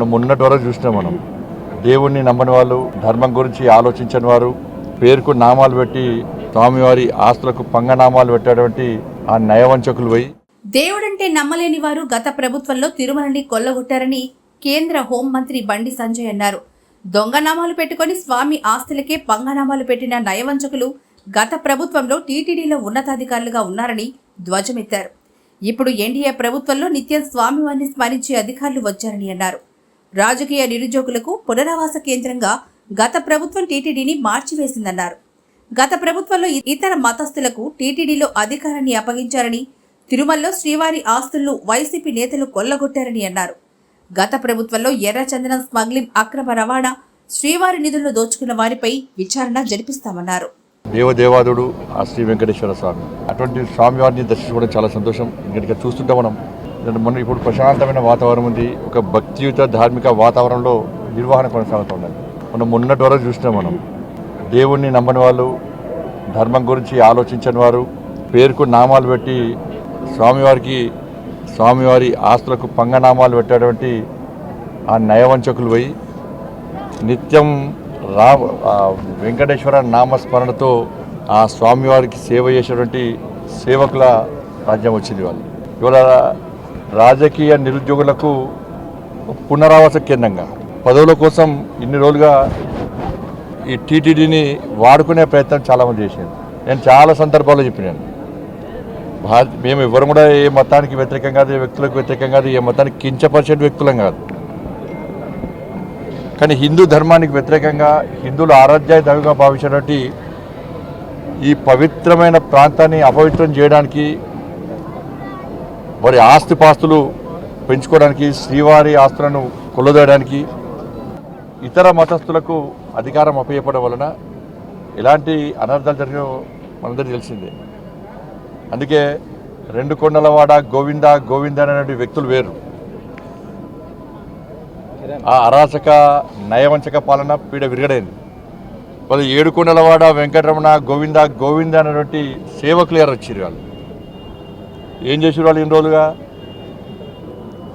మనం మొన్నటి వరకు చూసినాం మనం. దేవుణ్ణి నమ్మని వాళ్ళు ధర్మం గురించి ఆలోచించని వారు పేరుకు నామాలు పెట్టి స్వామివారి ఆస్తులకు పంగనామాలు పెట్టేటువంటి ఆ నయవంచకులు పోయి. దేవుడంటే నమ్మలేని వారు గత ప్రభుత్వంలో తిరుమలని కొల్లగొట్టారని కేంద్ర హోంమంత్రి బండి సంజయ్ అన్నారు. దొంగనామాలు పెట్టుకొని స్వామి ఆస్తులకే పంగనామాలు పెట్టిన నయవంచకులు గత ప్రభుత్వంలో టీటీడీలో ఉన్నతాధికారులుగా ఉన్నారని ధ్వజమెత్తారు. ఇప్పుడు ఎన్డీఏ ప్రభుత్వంలో నిత్యం స్వామివారిని స్మరించే అధికారులు వచ్చారని అన్నారు. రాజకీయ నిరుద్యోగులకు పునరావాస కేంద్రంగా గత ప్రభుత్వం టీటీడీని మార్చివేసిందన్నారు. గత ప్రభుత్వంలో ఇతర మతస్థులకు టీటీడీలో అధికారాన్ని అప్పగించారని తిరుమలలో శ్రీవారి ఆస్తులను వైసీపీ నేతలు కొల్లగొట్టారని అన్నారు. గత ప్రభుత్వంలో ఎర్రచందనం స్మగ్లింగ్ అక్రమ రవాణా శ్రీవారి నిధులను దోచుకున్న వారిపై విచారణ జరిపిస్తామన్నారు. దేవదేవాదుడు ఆ శ్రీ వెంకటేశ్వర స్వామి. అటువంటి స్వామివారిని దర్శించుకోవడం చాలా సంతోషం. ఇంకా చూస్తుంటే మనం మనం ఇప్పుడు ప్రశాంతమైన వాతావరణం ఉంది. ఒక భక్తియుత ధార్మిక వాతావరణంలో నిర్వహణ కొనసాగుతూ ఉన్నది మనం మొన్నటి వరకు చూసినాం మనం. దేవుణ్ణి నమ్మని వాళ్ళు ధర్మం గురించి ఆలోచించని వారు పేరుకు నామాలు పెట్టి స్వామివారికి స్వామివారి ఆస్తులకు పంగనామాలు పెట్టేటువంటి ఆ నయవంచకులు పోయి నిత్యం రా వెంకటేశ్వర నామస్మరణతో ఆ స్వామివారికి సేవ చేసేటువంటి సేవకుల రాజ్యం వచ్చింది వాళ్ళు. ఇవాళ రాజకీయ నిరుద్యోగులకు పునరావాస కేంద్రంగా. పదవుల కోసం ఇన్ని రోజులుగా ఈ టీటీడీని వాడుకునే ప్రయత్నం చాలామంది చేశారు. నేను చాలా సందర్భాల్లో చెప్పినాను. భారత్ మేము ఎవరు కూడా ఏ మతానికి వ్యతిరేకం కాదు ఏ వ్యక్తులకు వ్యతిరేకం కాదు ఏ మతానికి కించపరిచే వ్యక్తులం కాదు. కానీ హిందూ ధర్మానికి వ్యతిరేకంగా హిందువులు ఆరాధ్యాయ దైవంగా భావించినటువంటి ఈ పవిత్రమైన ప్రాంతాన్ని అపవిత్రం చేయడానికి వారి ఆస్తిపాస్తులు పెంచుకోవడానికి శ్రీవారి ఆస్తులను కొల్లదోయడానికి ఇతర మతస్థులకు అధికారం అప్పయ్యపడం వలన ఎలాంటి అనర్థాలు జరిగినో మనందరికీ తెలిసిందే. అందుకే రెండు కొండలవాడ గోవింద గోవింద అనేటువంటి వ్యక్తులు వేరు. ఆ అరాచక నయవంచక పాలన పీడ విరగడైంది. వాళ్ళు ఏడుకొండలవాడ వెంకటరమణ గోవింద గోవింద అనేటువంటి సేవకులు ఎవరు వచ్చారు వాళ్ళు? ఏం చేసారు వాళ్ళు ఇన్ని రోజులుగా?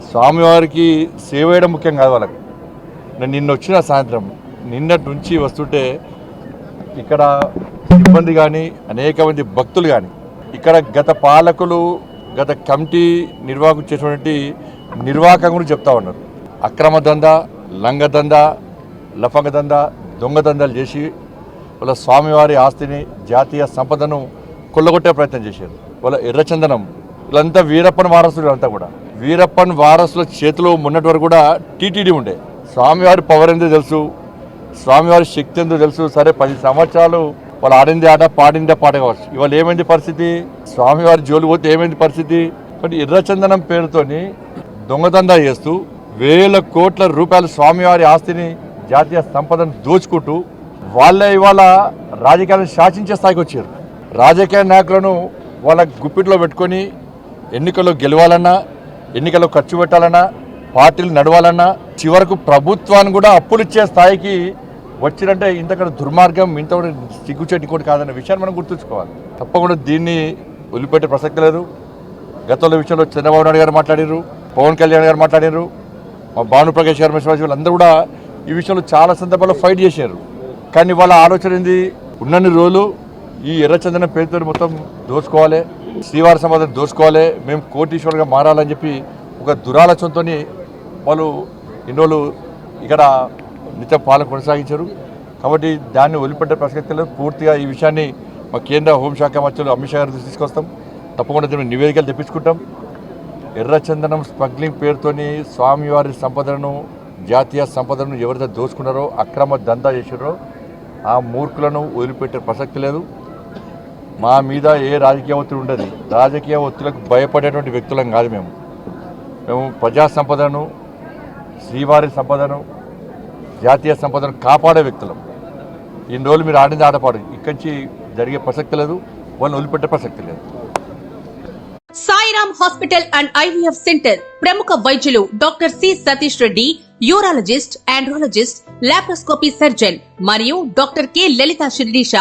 స్వామివారికి సేవ చేయడం ముఖ్యం కాదు వాళ్ళకి. నేను నిన్న వచ్చిన సాయంత్రం నిన్నటి నుంచి వస్తుంటే ఇక్కడ సిబ్బంది కానీ అనేక మంది భక్తులు కానీ ఇక్కడ గత పాలకులు గత కమిటీ నిర్వాహకులు చేసినటువంటి నిర్వాహకం గురించి చెప్తా ఉన్నారు. అక్రమ దందా లంగ దందా లఫంగ దందా దొంగ దందాలు చేసి వాళ్ళ స్వామివారి ఆస్తిని జాతీయ సంపదను కొల్లగొట్టే ప్రయత్నం చేశారు. వాళ్ళ ఎర్రచందనం వీళ్ళంతా వీరప్పన్ వారసులు అంతా కూడా. వీరప్పన్ వారసుల చేతిలో మొన్నటి వరకు కూడా టీటీడీ ఉండే. స్వామివారి పవర్ ఎంతో తెలుసు. స్వామివారి శక్తి ఎంతో తెలుసు. సరే పది సంవత్సరాలు వాళ్ళు ఆడింది ఆట పాడిందే పాట కావచ్చు. ఇవాళ ఏమైంది పరిస్థితి? స్వామివారి జోలు పోతే ఏమైంది పరిస్థితి? కాబట్టి ఎర్రచందనం పేరుతోని దొంగదందా చేస్తూ వేల కోట్ల రూపాయల స్వామివారి ఆస్తిని జాతీయ సంపదను దోచుకుంటూ వాళ్ళే ఇవాళ రాజకీయాలను శాసించే స్థాయికి వచ్చారు. రాజకీయ నాయకులను వాళ్ళ గుప్పిట్లో పెట్టుకొని ఎన్నికల్లో గెలవాలన్నా ఎన్నికల్లో ఖర్చు పెట్టాలన్నా పార్టీలు నడవాలన్నా చివరకు ప్రభుత్వాన్ని కూడా అప్పులు ఇచ్చే స్థాయికి వచ్చినంటే ఇంతకన్నా దుర్మార్గం ఇంత కూడా సిగ్గుచేటి కూడా కాదన్న విషయాన్ని మనం గుర్తుంచుకోవాలి. తప్పకుండా దీన్ని వదిలిపెట్టే ప్రసక్తి లేదు. గతంలో విషయంలో చంద్రబాబు నాయుడు గారు మాట్లాడారు పవన్ కళ్యాణ్ గారు మాట్లాడారు మా భానుప్రకాష్ గారు మిశ్రా వీళ్ళందరూ కూడా ఈ విషయంలో చాలా సందర్భాల్లో ఫైట్ చేశారు కానీ వాళ్ళ ఆలోచన ఏంది? ఉన్నన్ని రోజులు ఈ ఎర్రచందనం పేరుతో మొత్తం దోచుకోవాలి. శ్రీవారి సమాధానం దోచుకోవాలి మేము కోటీశ్వరుగా మారాలని చెప్పి ఒక దురాలోచనతో వాళ్ళు ఇన్నోళ్ళు ఇక్కడ నిత్యం పాలన కొనసాగించారు. కాబట్టి దాన్ని వదిలిపెట్టే ప్రసక్తి లేదు. పూర్తిగా ఈ విషయాన్ని మా కేంద్ర హోంశాఖ మంత్రులు అమిత్ షా గారి తీసుకొస్తాం. తప్పకుండా మేము నివేదికలు తెప్పించుకుంటాం. ఎర్రచందనం స్మగ్లింగ్ పేరుతోని స్వామివారి సంపదను జాతీయ సంపదను ఎవరైతే దోచుకున్నారో అక్రమ దందా చేసారో ఆ మూర్ఖులను వదిలిపెట్టే ప్రసక్తి లేదు. మా మీద ఏ రాజకీయ ఒత్తిడి ఉండదు. రాజకీయ ఒత్తిడిలకు భయపడేటువంటి వ్యక్తులం కాదు మేము. మేము ప్రజా సంపదను శ్రీవారి సంపదను జాతీయ సంపదను కాపాడే వ్యక్తులం. ఇన్ని రోజులు మీరు ఆడింది ఆడపాడు ఇక్కడి నుంచి జరిగే ప్రసక్తి లేదు వాళ్ళని వదిలిపెట్టే ప్రసక్తి లేదు. Sairam hospital and IVF centre ప్రముఖ వైద్యులు doctor C Satish Reddy urologist andrologist laparoscopy surgeon మరియు డాక్టర్ కె. లలిత శిర్డీష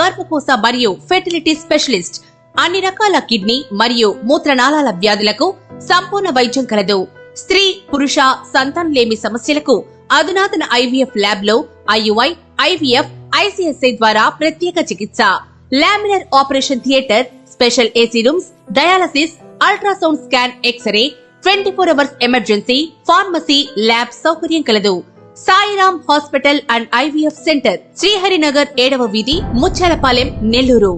గర్భకోశ మరియు ఫెర్టిలిటీ స్పెషలిస్ట్ అన్ని రకాల కిడ్నీ మరియు మూత్రనాళాల వ్యాధులకు సంపూర్ణ వైద్యం కలదు. స్త్రీ పురుష సంతానం లేమి సమస్యలకు అధునాతన ఐవీఎఫ్ ల్యాబ్లో ఐయుఐ ఐవీఎఫ్ ఐసీఎస్ఐ ద్వారా ప్రత్యేక చికిత్స. Laminar operation theatre special AC rooms dialysis ultrasound scan X ray twenty four hours emergency pharmacy lab సౌకర్యం కలదు. Sairam hospital and IVF centre Shriharinagar ఏడవ వీధి ముచ్చాలపాలెం నెల్లూరు.